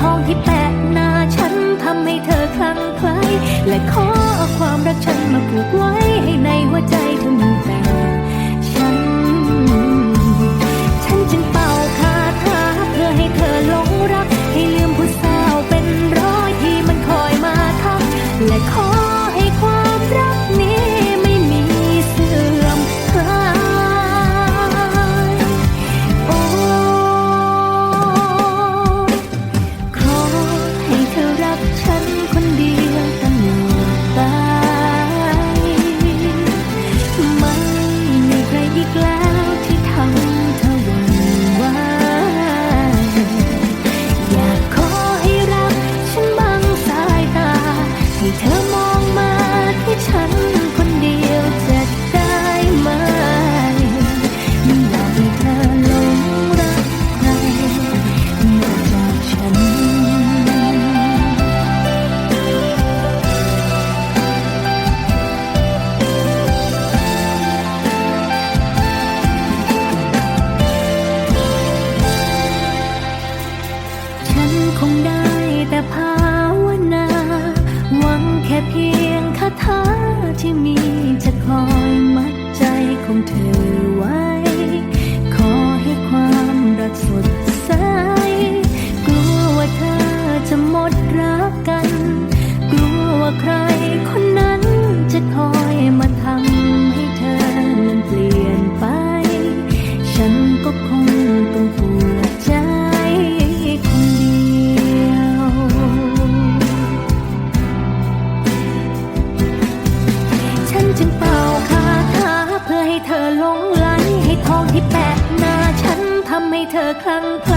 ทองที่แปะหน้าฉันทำให้เธอคลั่งไคล้และขอเอาความรักฉันมาผูกไว้ให้ในหัวใจ กัน กลัวว่าใครคนนั้นจะคอยมาทำให้เธอนั้นเปลี่ยนไป ฉันก็คงต้องปวดใจคนเดียว ฉันจึงเป่าคาถาเพื่อให้เธอลงไหลให้ทองที่แปะหน้าฉันทำให้เธอคลั่งไ